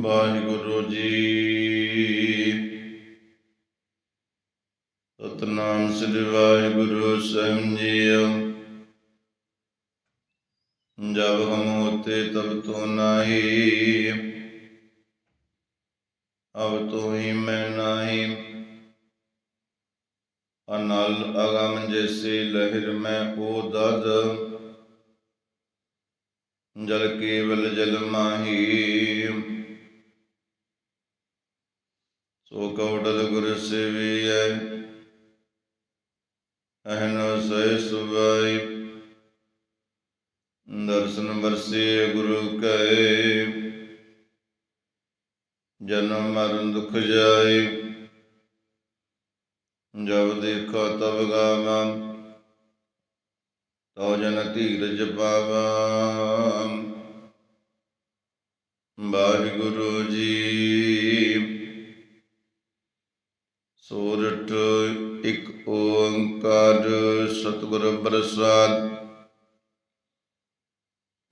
ਵਾਹਿਗੁਰੂ ਜੀ। ਸਤਨਾਮ ਸ੍ਰੀ ਵਾਹਿਗੁਰੂ ਸਾਹਿਬ ਜੀਓ। ਜਬ ਹਮ ਹੋਤੇ ਤਬ ਤੋ ਨਾਹੀ। ਅਬ ਤੋ ਹੀ ਮੈਂ ਨਾਹੀ। ਅਨਲ ਅਗਮ ਜੈਸੀ ਲਹਿਰ ਮੈਂ ਓ ਦਦ। ਜਲ ਕੇਵਲ ਜਲ ਮਾਹੀ। ਸੋ ਕਉਡਲ ਗੁਰ ਸੇਵੀਐ, ਅਹਨੋ ਸਹਿ ਸੁਭਾਈ। ਦਰਸ਼ਨ ਵਰਸੇ ਗੁਰੂ ਕੈ ਜਨਮ ਮਰਨ ਦੁਖ ਜਾਏ। ਜਬ ਦੇਖੋ ਤਬ ਗਾਵਾਂ, ਤਉ ਜਨ ਧੀਰਜ ਪਾਵਾ। ਇੱਕ ਓੰਕਾਰ ਸਤਿਗੁਰ ਪ੍ਰਸਾਦ।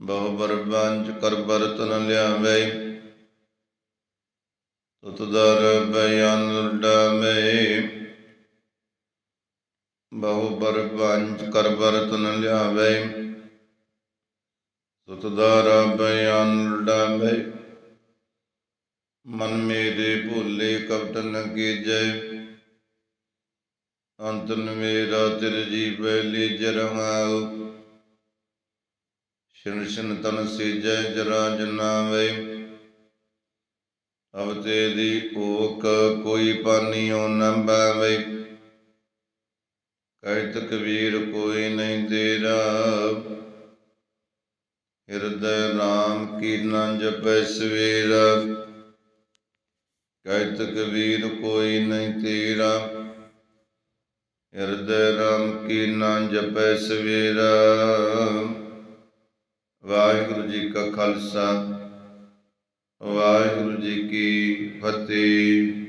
ਬਹੁ ਬਰਬੰਜ ਕਰ ਬਰਤਨ ਲਿਆਵੇ। ਤਤ ਦਰ ਬਿਆਨ ਡਾਵੇ ਬਹੁ ਬਰਬੰਜ ਕਰ ਬਰਤਨ ਲਿਆਵੇ। ਤਤ ਦਰ ਬਿਆਨ ਡਾਵੇ ਮਨ ਮੇਰੇ ਭੁੱਲੇ ਕਪਟ ਨ ਕੀਜੈ। ਅੰਤਨ ਮੇਰਾ ਤਿਰ ਜੀ ਪਹਿਲੀ ਜਰਮਾਉ ਸ਼ਿਨ ਸ਼ਿਨ ਤਨ ਸੀਜੈ ਜਰਾ ਜਨਾਵੇ। ਅਬ ਤੇਰੀ ਓਕ ਕੋਈ ਪਾਨੀਓ ਨ ਬਾਵੇ। ਕਹਿਤ ਕਬੀਰ ਕੋਈ ਨਹੀਂ ਤੇਰਾ। ਹਿਰਦੈ ਰਾਮ ਕੀਰਨਾ ਨ ਜਪੈ ਸਵੇਰਾ। ਕਹਿਤ ਕਬੀਰ ਕੋਈ ਨਹੀਂ ਤੇਰਾ। ਹਿਰਦੈ ਰਾਮ ਕੀ ਨਾਂ ਜਪੈ ਸਵੇਰਾ। ਵਾਹਿਗੁਰੂ ਜੀ ਕਾ ਖਾਲਸਾ ਵਾਹਿਗੁਰੂ ਜੀ ਕੀ ਫਤਿਹ।